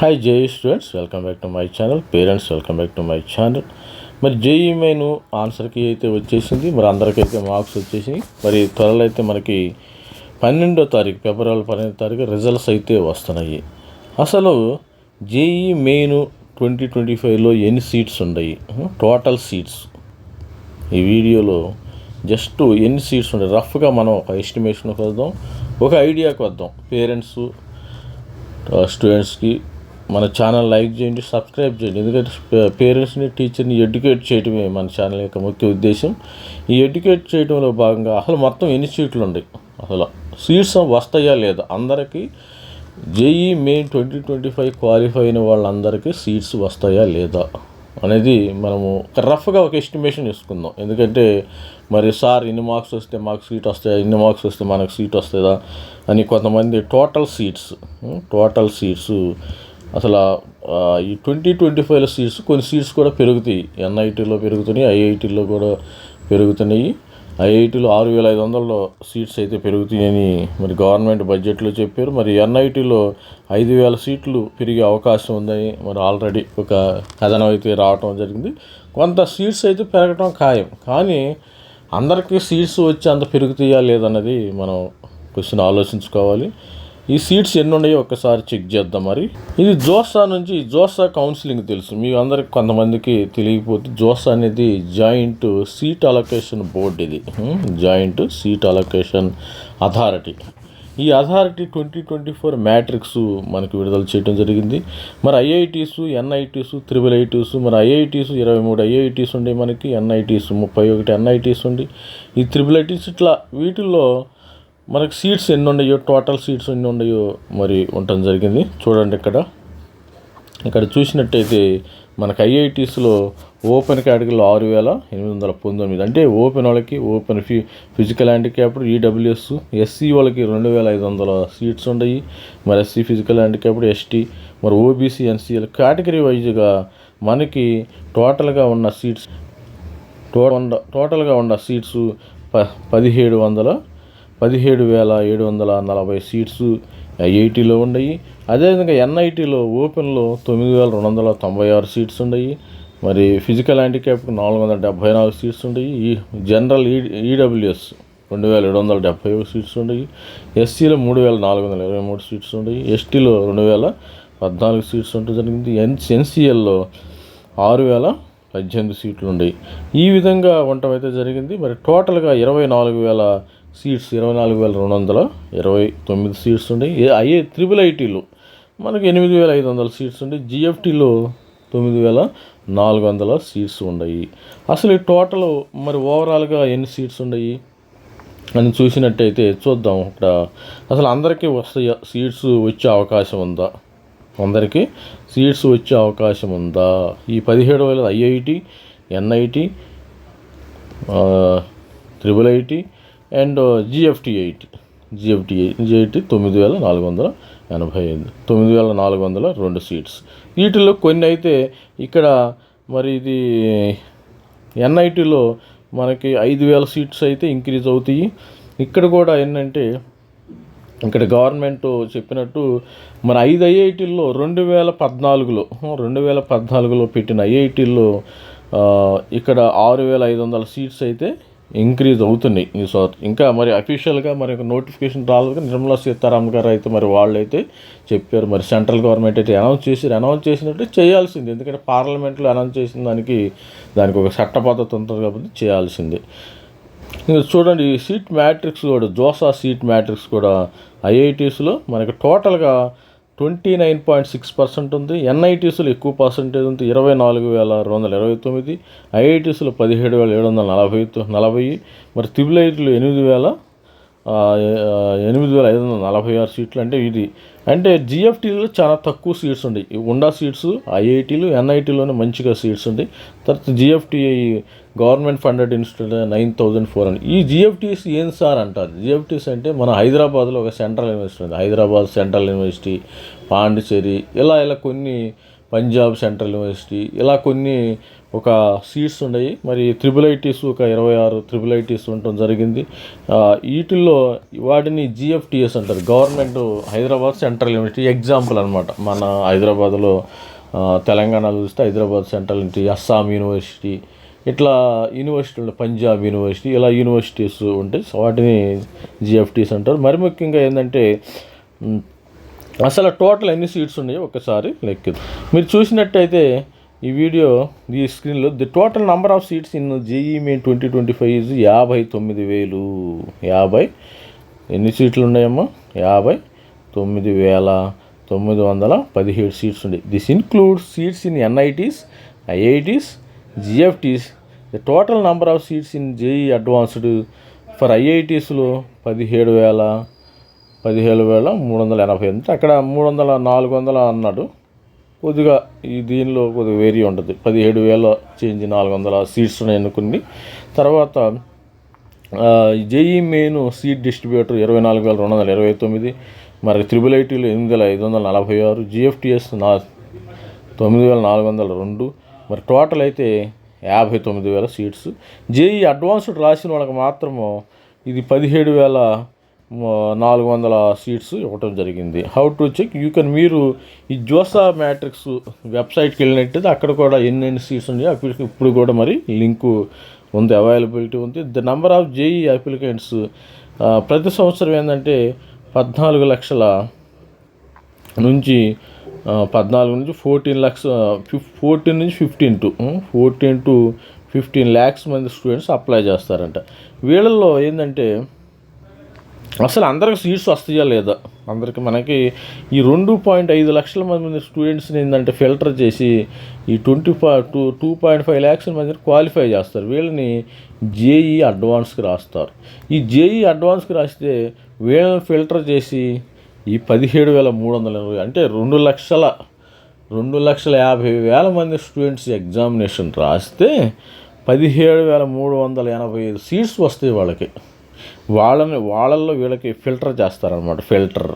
Hi JEE students welcome back to my channel parents welcome back to my channel మరి JEE main ఆన్సర్కి అయితే వచ్చేసింది. మరి అందరికైతే marks వచ్చేసినాయి. మరి త్వరలో అయితే మనకి పన్నెండో తారీఖు ఫిబ్రవరి పన్నెండో తారీఖు రిజల్ట్స్ అయితే వస్తున్నాయి. అసలు జేఈ మెయిన్ ట్వంటీ ట్వంటీ ఫైవ్లో ఎన్ని సీట్స్ ఉన్నాయి? టోటల్ సీట్స్ ఈ వీడియోలో జస్ట్ ఎన్ని సీట్స్ ఉన్నాయి? రఫ్గా మనం ఒక ఎస్టిమేషన్కి వద్దాం. ఒక ఐడియాకి వద్దాం. పేరెంట్స్ స్టూడెంట్స్కి మన ఛానల్ లైక్ చేయండి సబ్స్క్రైబ్ చేయండి. ఎందుకంటే పేరెంట్స్ని టీచర్ని ఎడ్యుకేట్ చేయడమే మన ఛానల్ యొక్క ముఖ్య ఉద్దేశం. ఈ ఎడ్యుకేట్ చేయడంలో భాగంగా అసలు మొత్తం ఎన్ని సీట్లు ఉన్నాయి? అసలు సీట్స్ వస్తాయా లేదా? అందరికీ JEE main twenty twenty five qualify అయిన వాళ్ళందరికీ సీట్స్ వస్తాయా లేదా అనేది మనము రఫ్గా ఒక ఎస్టిమేషన్ ఇసుకుందాం ఎందుకంటే మరి సార్ ఇన్ని మార్క్స్ వస్తే మాకు సీట్ వస్తాయా? ఇన్ని మార్క్స్ వస్తే మనకు సీట్ వస్తుందా అని కొంతమంది టోటల్ సీట్స్ టోటల్ సీట్స్ అసలు ఈ ట్వంటీ ట్వంటీ ఫైవ్లో సీట్స్ కొన్ని సీట్స్ కూడా పెరుగుతాయి. ఎన్ఐటీలో పెరుగుతున్నాయి ఐఐటీలో కూడా పెరుగుతున్నాయి. ఐఐటీలో ఆరు వేల ఐదు వందల్లో సీట్స్ అయితే పెరుగుతాయని మరి గవర్నమెంట్ బడ్జెట్లో చెప్పారు. మరి ఎన్ఐటీలో ఐదు వేల సీట్లు పెరిగే అవకాశం ఉందని మరి ఆల్రెడీ ఒక కథనం అయితే రావటం జరిగింది. కొంత సీట్స్ అయితే పెరగటం ఖాయం. కానీ అందరికీ సీట్స్ వచ్చి అంత పెరుగుతాయా లేదన్నది మనం క్వశ్చన్ ఆలోచించుకోవాలి. ఈ సీట్స్ ఎన్ని ఉన్నాయో ఒక్కసారి చెక్ చేద్దాం మరి. ఇది జోసా నుంచి జోసా కౌన్సిలింగ్ తెలుసు. మీ అందరికి కొంతమందికి తెలియకపోతే జోసా అనేది జాయింట్ సీట్ అలొకేషన్ బోర్డు ఇది. Joint seat allocation authority. ఈ authority twenty twenty four matrix మనకు విడుదల చేయడం జరిగింది. మరి ఐఐటీస్ ఎన్ఐటీస్ త్రిబుల్ ఐటీస్ మరి ఐఐటీస్ ఇరవై మూడు ఐఐటీస్ ఉండే మనకి ఎన్ఐటీస్ ముప్పై ఒకటి ఎన్ఐటీస్ ఉండి ఈ త్రిబుల్ ఐటీస్ ఇట్లా వీటిల్లో మనకి సీట్స్ ఎన్ని ఉన్నాయో టోటల్ సీట్స్ ఎన్ని ఉన్నాయో మరి ఉండటం జరిగింది. చూడండి ఇక్కడ. ఇక్కడ చూసినట్టయితే మనకు ఐఐటీస్లో ఓపెన్ కేటగిరీలో ఆరు వేల ఎనిమిది వందల పంతొమ్మిది. అంటే ఓపెన్ వాళ్ళకి ఓపెన్ ఫి ఫిజికల్ హ్యాండిక్యాప్డ్ ఈడబ్ల్యూఎస్ ఎస్సీ వాళ్ళకి రెండు వేల ఐదు వందల సీట్స్ ఉన్నాయి. మరి ఎస్సీ ఫిజికల్ హ్యాండిక్యాప్డ్ ఎస్టీ మరి ఓబీసీ ఎన్సీఎల్ కేటగిరీ వైజ్గా మనకి టోటల్గా ఉన్న సీట్స్ టోటల్ టోటల్గా ఉన్న సీట్స్ ప పదిహేడు వందల పదిహేడు వేల ఏడు వందల నలభై సీట్స్ ఐఐటీలో ఉన్నాయి అదేవిధంగా ఎన్ఐటీలో ఓపెన్లో తొమ్మిది వేల రెండు వందల తొంభై ఆరు సీట్స్ ఉన్నాయి మరి ఫిజికల్ హ్యాండిక్యాప్కి నాలుగు వందల డెబ్బై నాలుగు సీట్స్ ఉన్నాయి ఈ జనరల్ ఈ ఈడబ్ల్యూఎస్ రెండు వేల ఏడు వందల డెబ్బై సీట్స్ ఉన్నాయి ఎస్సీలో మూడు వేల నాలుగు వందల ఇరవై మూడు సీట్స్ ఉన్నాయి ఎస్టీలో రెండు వేల పద్నాలుగు సీట్స్ ఉండటం జరిగింది. ఎన్ ఎన్సీఎల్లో ఆరు వేల పద్దెనిమిది సీట్లు ఉన్నాయి ఈ విధంగా ఉండటం అయితే జరిగింది. మరి టోటల్గా ఇరవై నాలుగు వేల సీట్స్ ఇరవై నాలుగు వేల రెండు వందల ఇరవై తొమ్మిది సీట్స్ ఉండే. ఏ- త్రిబుల్ ఐటీలో మనకి ఎనిమిది వేల ఐదు వందల సీట్స్ ఉండే. జిఎఫ్టీలో తొమ్మిది వేల నాలుగు వందల సీట్స్ ఉన్నాయి అసలు ఈ టోటల్ మరి ఓవరాల్గా ఎన్ని సీట్స్ ఉన్నాయి అని చూసినట్టయితే చూద్దాం ఇక్కడ. అసలు అందరికీ వస్తాయి? సీట్స్ వచ్చే అవకాశం ఉందా? అందరికీ సీట్స్ వచ్చే అవకాశం ఉందా? ఈ పదిహేడు వేల IIT NIT triple IT and GFT IT GFT GIT తొమ్మిది వేల నాలుగు వందల ఎనభై ఐదు తొమ్మిది వేల నాలుగు వందల రెండు సీట్స్ వీటిలో కొన్ని అయితే ఇక్కడ మరి ఇది ఎన్ఐటిలో మనకి ఐదు వేల సీట్స్ అయితే ఇంక్రీజ్ అవుతాయి. ఇక్కడ కూడా ఏంటంటే ఇక్కడ గవర్నమెంట్ చెప్పినట్టు మన ఐదు ఐఐటీల్లో రెండు వేల పద్నాలుగులో రెండు వేల పద్నాలుగులో పెట్టిన ఐఐటీల్లో ఇక్కడ ఆరు వేల ఐదు వందల సీట్స్ అయితే ఇంక్రీజ్ అవుతున్నాయి ఈ సో- ఇంకా మరి అఫీషియల్గా మరి ఒక నోటిఫికేషన్ రాలేదు. నిర్మలా సీతారామన్ గారు అయితే మరి వాళ్ళు అయితే చెప్పారు. మరి సెంట్రల్ గవర్నమెంట్ అయితే అనౌన్స్ చేసి అనౌన్స్ చేసినట్టు చేయాల్సింది. ఎందుకంటే పార్లమెంట్లో అనౌన్స్ చేసిన దానికి దానికి ఒక చట్ట పద్ధతి ఉంటుంది కాబట్టి చేయాల్సిందే. చూడండి ఈ సీట్ మ్యాట్రిక్స్ కూడా జోసా సీట్ మ్యాట్రిక్స్ కూడా ఐఐటీస్లో మనకి టోటల్గా twenty nine point six percent ఉంది ఎన్ఐటీస్లో ఎక్కువ పర్సెంటేజ్ ఉంది. ఇరవై నాలుగు వేల ఆరు వందల ఇరవై తొమ్మిది ఐఐటీస్లో పదిహేడు వేల ఏడు వందల నలభై నలభై. మరి త్రిబుల్ ఎనిమిది వేల ఎనిమిది వేల ఐదు వందల నలభై ఆరు సీట్లు అంటే ఇది. అంటే జిఎఫ్టీలో చాలా తక్కువ సీట్స్ ఉన్నాయి ఉండా సీట్స్ ఐఐటీలు ఎన్ఐటీలోనే మంచిగా సీట్స్ ఉన్నాయి తర్వాత GFT government funded institute nine thousand four hundred. ఈ జిఎఫ్టీస్ ఏం సార్ అంటారు? జిఎఫ్టీస్ అంటే మన హైదరాబాద్లో ఒక సెంట్రల్ యూనివర్సిటీ ఉంది. హైదరాబాద్ సెంట్రల్ యూనివర్సిటీ పాండిచేరి ఇలా ఇలా కొన్ని పంజాబ్ సెంట్రల్ యూనివర్సిటీ ఇలా కొన్ని ఒక సీట్స్ ఉన్నాయి. మరి త్రిబుల్ ఐటీస్ ఒక ఇరవై ఆరు త్రిబుల్ ఐటీస్ ఉండటం జరిగింది. వీటిల్లో వాటిని జిఎఫ్టిఎస్ అంటారు. Government Hyderabad central university example అనమాట మన హైదరాబాద్లో తెలంగాణలో చూస్తే Hyderabad central university Assam university ఇట్లా యూనివర్సిటీలు పంజాబ్ యూనివర్సిటీ ఇలా యూనివర్సిటీస్ ఉంటాయి సో వాటిని జిఎఫ్టీస్ అంటారు. మరి ముఖ్యంగా ఏంటంటే అసలు టోటల్ ఎన్ని సీట్స్ ఉన్నాయో ఒకసారి లెక్క మీరు చూసినట్టయితే ఈ వీడియో ఈ స్క్రీన్లో the total number of seats in JEE Main twenty twenty five is యాభై తొమ్మిది వేలు. యాభై. ఎన్ని సీట్లు ఉన్నాయమ్మా? యాభై తొమ్మిది వేల తొమ్మిది వందల పదిహేడు సీట్స్ ఉన్నాయి this include seats in NITs IITs GFTs the total number of seats in JEE Advanced for ఐఐటీస్లో పదిహేడు వేల పదిహేడు వేల మూడు వందల ఎనభై ఎనిమిది. అక్కడ మూడు వందల నాలుగు వందల అన్నాడు. కొద్దిగా ఈ దీనిలో కొద్దిగా వేరీ ఉంటుంది పదిహేడు వేల చేంజ్ నాలుగు వందల సీట్స్ ఉన్నాయి తర్వాత జేఈ మెయిన్ సీట్ డిస్ట్రిబ్యూటర్ ఇరవై నాలుగు వేల రెండు వందల ఇరవై తొమ్మిది మరి త్రిబుల్ ఐటీలో ఎనిమిది వేల ఐదు వందల నలభై ఆరు జిఎఫ్టిఎస్ నా తొమ్మిది వేల నాలుగు వందల రెండు. మరి టోటల్ అయితే యాభై తొమ్మిది వేల సీట్స్. జేఈ అడ్వాన్స్డ్ రాసిన వాళ్ళకి మాత్రము ఇది పదిహేడు వేల నాలుగు వందల సీట్స్ ఇవ్వటం జరిగింది. How to check you can మీరు ఈ జోసా మ్యాట్రిక్స్ వెబ్సైట్కి వెళ్ళినట్టయితే అక్కడ కూడా ఎన్ని సీట్స్ ఉన్నాయో అప్పటికి ఇప్పుడు కూడా మరి లింకు ఉంది అవైలబిలిటీ ఉంది. The number of JEE applicants ప్రతి సంవత్సరం ఏంటంటే పద్నాలుగు లక్షల నుంచి పద్నాలుగు నుంచి ఫోర్టీన్ ల్యాక్స్ ఫోర్టీన్ నుంచి fifteen to fourteen to fifteen lakhs మంది స్టూడెంట్స్ అప్లై చేస్తారంట. వీళ్ళల్లో ఏంటంటే అసలు అందరికి సీట్స్ వస్తాయా లేదా? అందరికి మనకి ఈ రెండు పాయింట్ ఐదు లక్షల మంది స్టూడెంట్స్ని ఏంటంటే ఫిల్టర్ చేసి ఈ twenty five two two point five lakhs మందిని క్వాలిఫై చేస్తారు. వీళ్ళని జేఈ అడ్వాన్స్కి రాస్తారు. ఈ జేఈ అడ్వాన్స్కి రాస్తే వీళ్ళని ఫిల్టర్ చేసి ఈ పదిహేడు వేల మూడు వందల ఎనభై అంటే రెండు లక్షల రెండు లక్షల యాభై వేల మంది స్టూడెంట్స్ ఎగ్జామినేషన్ రాస్తే పదిహేడు వేల మూడు వందల ఎనభై ఐదు సీట్స్ వస్తాయి వాళ్ళకి. వాళ్ళని వాళ్ళల్లో వీళ్ళకి ఫిల్టర్ చేస్తారనమాట ఫిల్టర్.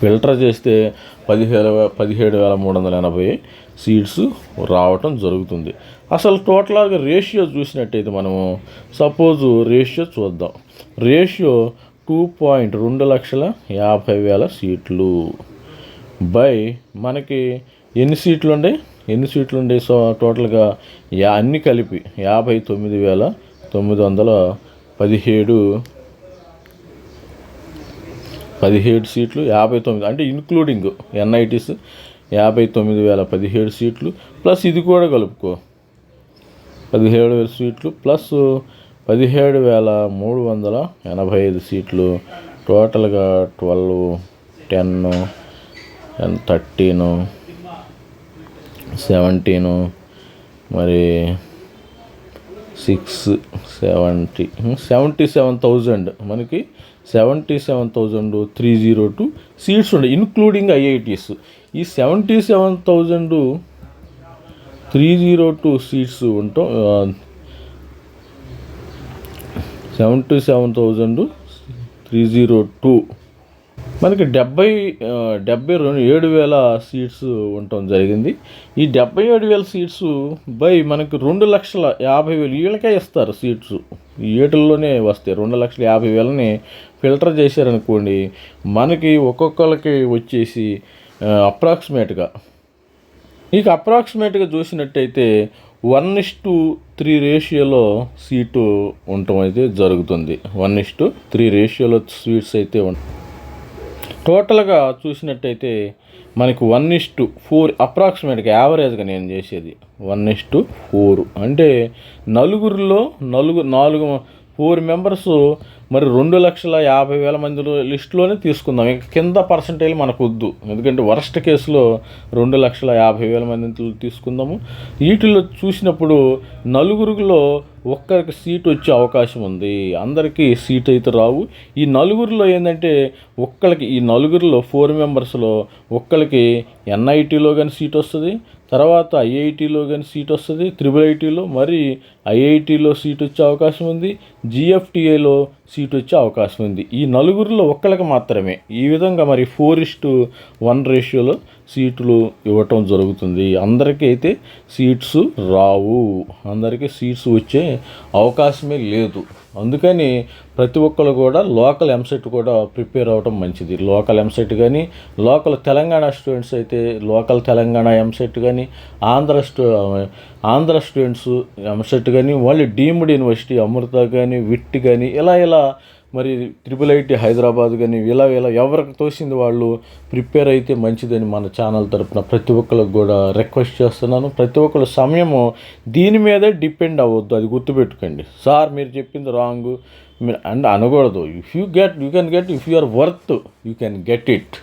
ఫిల్టర్ చేస్తే పదిహేడు పదిహేడు వేల మూడు వందల ఎనభై సీట్స్ రావటం జరుగుతుంది. అసలు టోటల్గా రేషియో చూసినట్టయితే మనము సపోజ్ రేషియో చూద్దాం. రేషియో టూ పాయింట్ రెండు లక్షల యాభై వేల సీట్లు. బై మనకి ఎన్ని సీట్లు ఉండే ఎన్ని సీట్లు ఉండే సో టోటల్గా యా అన్ని కలిపి యాభై తొమ్మిది వేల తొమ్మిది వందల పదిహేడు. పదిహేడు సీట్లు యాభై తొమ్మిది అంటే ఇన్క్లూడింగ్ ఎన్ఐటీస్ యాభై తొమ్మిది వేల పదిహేడు సీట్లు ప్లస్ ఇది కూడా కలుపుకో. పదిహేడు వేల సీట్లు ప్లస్ పదిహేడు వేల మూడు వందల ఎనభై ఐదు సీట్లు. టోటల్గా ట్వెల్వ్ టెన్ థర్టీను సెవెంటీను మరి six seventy seventy seven thousand. మనకి seventy seven thousand three zero two seats ఉండే ఇన్క్లూడింగ్ ఐఐటీస్. ఈ seventy seven thousand three zero two seats ఉంటాం seventy seven thousand three zero two. మనకి డెబ్బై డెబ్బై రెండు ఏడు వేల సీట్స్ ఉండటం జరిగింది. ఈ డెబ్బై ఏడు వేల సీట్స్ బై మనకి రెండు లక్షల యాభై వేలు వీళ్ళకే ఇస్తారు సీట్స్. ఏటుల్లోనే వస్తాయి. రెండు లక్షల యాభై వేలని ఫిల్టర్ చేశారనుకోండి మనకి ఒక్కొక్కరికి వచ్చేసి అప్రాక్సిమేట్గా. మీకు అప్రాక్సిమేట్గా చూసినట్టయితే వన్ ఇస్ టు త్రీ రేషియోలో సీటు ఉండటం అయితే జరుగుతుంది. వన్ ఇస్ టు త్రీ రేషియోలో సీట్స్ అయితే ఉంటాయి టోటల్గా చూసినట్టయితే మనకి వన్ ఇస్ టు ఫోర్ అప్రాక్సిమేట్గా యావరేజ్గా నేను చేసేది. One is to four. అంటే నలుగురిలో నలుగు నాలుగు ఫోర్ మెంబర్స్ మరి రెండు లక్షల యాభై వేల మంది లిస్టులోనే తీసుకుందాం. ఇంకా కింద పర్సంటేజ్ మనకు వద్దు ఎందుకంటే వరస్ట్ కేసులో రెండు లక్షల యాభై వేల మంది తీసుకుందాము. వీటిలో చూసినప్పుడు నలుగురిలో ఒక్కరికి సీట్ వచ్చే అవకాశం ఉంది. అందరికీ సీట్ అయితే రావు. ఈ నలుగురిలో ఏంటంటే ఒక్కరికి ఈ నలుగురిలో ఫోర్ మెంబర్స్లో ఒక్కరికి ఎన్ఐటీలో కానీ సీట్ వస్తుంది తర్వాత ఐఐటీలో కానీ సీట్ వస్తుంది త్రిబుల్ ఐటీలో మరి ఐఐటీలో సీట్ వచ్చే అవకాశం ఉంది జిఎఫ్టిఐలో సీట్ వచ్చే అవకాశం ఉంది. ఈ నలుగురిలో ఒక్కరికి మాత్రమే. ఈ విధంగా మరి ఫోర్ ఇస్టు వన్ రేషియోలో సీట్లు ఇవ్వటం జరుగుతుంది. అందరికీ అయితే సీట్స్ రావు. అందరికీ సీట్స్ వచ్చే అవకాశమే లేదు. అందుకని ప్రతి ఒక్కరు కూడా లోకల్ ఎంసెట్ కూడా ప్రిపేర్ అవ్వడం మంచిది. లోకల్ ఎంసెట్ కానీ లోకల్ తెలంగాణ స్టూడెంట్స్ అయితే లోకల్ తెలంగాణ ఎంసెట్ కానీ ఆంధ్ర స్టూ ఆంధ్ర స్టూడెంట్స్ ఎంసెట్ కానీ వాళ్ళు డీమ్డ్ యూనివర్సిటీ అమృత కానీ విట్ కానీ ఇలా ఇలా మరి ట్రిపుల్ ఐటీ హైదరాబాద్ కానీ ఇలా ఇలా ఎవరికి తోసింది వాళ్ళు ప్రిపేర్ అయితే మంచిదని మన ఛానల్ తరపున ప్రతి ఒక్కరికి కూడా రిక్వెస్ట్ చేస్తున్నాను. ప్రతి ఒక్కరు సమయము దీని మీదే డిపెండ్ అవ్వద్దు అది గుర్తుపెట్టుకోండి. సార్ మీరు చెప్పింది రాంగ్ మీరు అండ్ అనకూడదు. If you get you can get if you are worth you can get it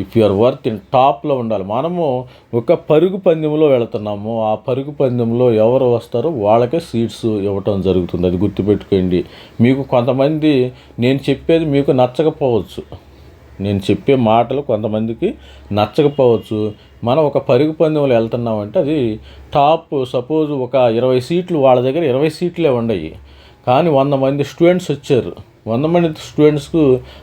if you are worth in టాప్లో ఉండాలి. మనము ఒక పరుగు పందెంలో వెళుతున్నాము. ఆ పరుగు పందెంలో ఎవరు వస్తారో వాళ్ళకే సీట్స్ ఇవ్వటం జరుగుతుంది. అది గుర్తుపెట్టుకోండి. మీకు కొంతమంది నేను చెప్పేది మీకు నచ్చకపోవచ్చు. నేను చెప్పే మాటలు కొంతమందికి నచ్చకపోవచ్చు. మనం ఒక పరుగు పందెంలో వెళ్తున్నామంటే అది టాప్ సపోజ్ ఒక ఇరవై సీట్లు వాళ్ళ దగ్గర ఇరవై సీట్లే ఉండయి. కానీ వంద మంది స్టూడెంట్స్ వచ్చారు. వంద మంది స్టూడెంట్స్కు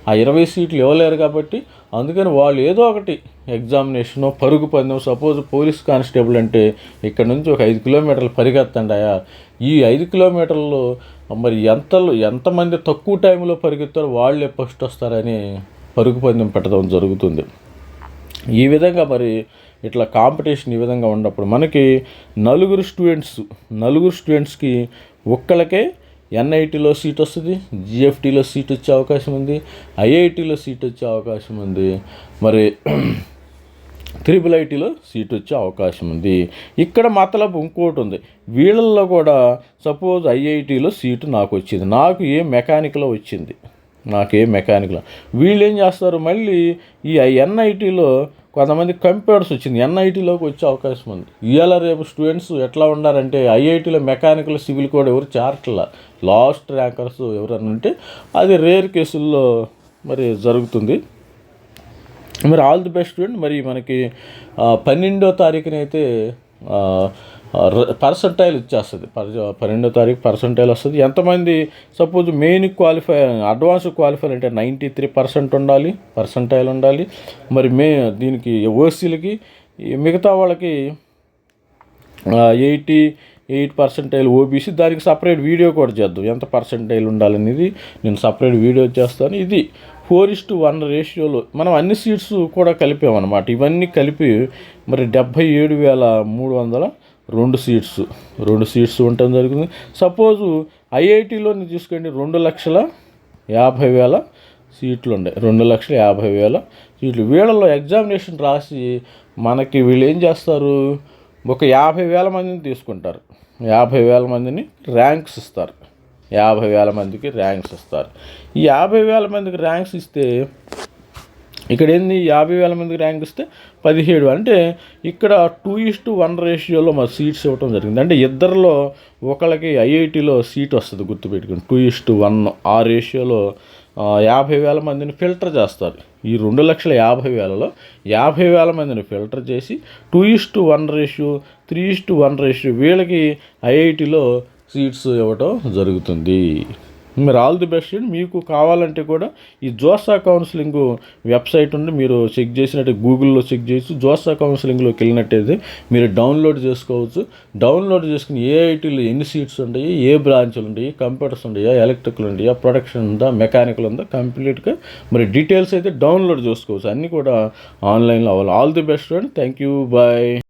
ఆ ఇరవై సీట్లు ఇవ్వలేరు కాబట్టి అందుకని వాళ్ళు ఏదో ఒకటి ఎగ్జామినేషను పరుగు పందెం సపోజ్ పోలీస్ కానిస్టేబుల్ అంటే ఇక్కడ నుంచి ఒక ఐదు కిలోమీటర్లు పరిగెత్తండాయా? ఈ ఐదు కిలోమీటర్లు మరి ఎంతలో ఎంతమంది తక్కువ టైంలో పరిగెత్తారో వాళ్ళే ఫస్ట్ వస్తారని పరుగు పందెం పెట్టడం జరుగుతుంది. ఈ విధంగా మరి ఇట్లా కాంపిటీషన్ ఈ విధంగా ఉన్నప్పుడు మనకి నలుగురు స్టూడెంట్స్ నలుగురు స్టూడెంట్స్కి ఒక్కళ్ళకే ఎన్ఐటీలో సీట్ వస్తుంది జిఎఫ్టీలో సీట్ వచ్చే అవకాశం ఉంది ఐఐటీలో సీట్ వచ్చే అవకాశం ఉంది. మరి త్రిపుల్ ఐటీలో సీట్ వచ్చే అవకాశం ఉంది. ఇక్కడ మతలబు ఇంకోటి ఉంది. వీళ్ళల్లో కూడా సపోజ్ ఐఐటీలో సీటు నాకు వచ్చింది. నాకు ఏ మెకానిక్లో వచ్చింది? నాకు ఏ మెకానిక్లో వీళ్ళు ఏం చేస్తారు? మళ్ళీ ఈ ఎన్ఐటీలో కొంతమంది కంప్యూటర్స్ వచ్చింది. ఎన్ఐటీలోకి వచ్చే అవకాశం ఉంది. ఇవాళ రేపు స్టూడెంట్స్ ఎట్లా ఉన్నారంటే ఐఐటీలో మెకానికల్ సివిల్ కూడా ఎవరు చేరట్లా లాస్ట్ ర్యాంకర్స్ ఎవరన్నా ఉంటే అది రేర్ కేసుల్లో మరి జరుగుతుంది. మరి ఆల్ ది బెస్ట్ స్టూడెంట్. మరి మనకి పన్నెండో తారీఖునైతే పర్సంటైల్ ఇచ్చేస్తుంది. పన్నెండో తారీఖు పర్సంటైల్ వస్తుంది. ఎంతమంది suppose main qualify advance qualify అంటే నైంటీ త్రీ పర్సెంట్ ఉండాలి పర్సంటైల్ ఉండాలి. మరి మే దీనికి ఓసీలకి మిగతా వాళ్ళకి ఎయిటీ ఎయిట్ పర్సెంటైల్ ఓబీసీ దానికి సపరేట్ వీడియో కూడా చేద్దాం. ఎంత పర్సెంటైల్ ఉండాలనేది నేను సపరేట్ వీడియో చేస్తాను. ఇది ఫోర్ ఇస్ టు వన్ రేషియోలో మనం అన్ని సీట్స్ కూడా కలిపామన్నమాట. ఇవన్నీ కలిపి మరి డెబ్భై ఏడు వేల మూడు వందల రెండు సీట్స్ రెండు సీట్స్ ఉండటం జరుగుతుంది సపోజు ఐఐటీలో తీసుకోండి రెండు లక్షల యాభై వేల సీట్లు ఉన్నాయి. రెండు లక్షల యాభై వేల సీట్లు. వీళ్ళలో ఎగ్జామినేషన్ రాసి మనకి వీళ్ళు ఏం చేస్తారు? ఒక యాభై వేల మందిని తీసుకుంటారు. యాభై వేల మందిని ర్యాంక్స్ ఇస్తారు. యాభై వేల మందికి ర్యాంక్స్ ఇస్తారు. ఈ యాభై వేల మందికి ర్యాంక్స్ ఇస్తే ఇక్కడ ఏంది? యాభై వేల మందికి ర్యాంక్ ఇస్తే పదిహేడు అంటే ఇక్కడ టూ ఇస్ టు వన్ రేషియోలో మా సీట్స్ ఇవ్వటం జరిగింది. అంటే ఇద్దరిలో ఒకళ్ళకి ఐఐటిలో సీట్ వస్తుంది గుర్తుపెట్టుకుని టూ ఇస్ టు వన్ ఆ రేషియోలో యాభై వేల మందిని ఫిల్టర్ చేస్తారు. ఈ రెండు లక్షల యాభై వేలలో యాభై వేల మందిని ఫిల్టర్ చేసి two is to one ratio three is to one ratio వీళ్ళకి ఐఐటిలో సీట్స్ ఇవ్వటం జరుగుతుంది. మీరు ఆల్ ది బెస్ట్ అండి. మీకు కావాలంటే కూడా ఈ జోసా కౌన్సిలింగ్ వెబ్సైట్ ఉండి మీరు చెక్ చేసినట్టు గూగుల్లో చెక్ చేయొచ్చు జోసా కౌన్సిలింగ్లోకి వెళ్ళినట్టయితే మీరు డౌన్లోడ్ చేసుకోవచ్చు. డౌన్లోడ్ చేసుకుని ఏ ఐటీలో ఎన్ని సీట్స్ ఉంటాయి ఏ బ్రాంచ్లు ఉంటాయి కంప్యూటర్స్ ఉంటాయా ఎలక్ట్రికల్ ఉంటాయా ప్రొడక్షన్ ఉందా మెకానికల్ ఉందా కంప్లీట్గా మరి డీటెయిల్స్ అయితే డౌన్లోడ్ చేసుకోవచ్చు. అన్నీ కూడా ఆన్లైన్లో అవ్వాలి. All the best and. Thank you. Bye.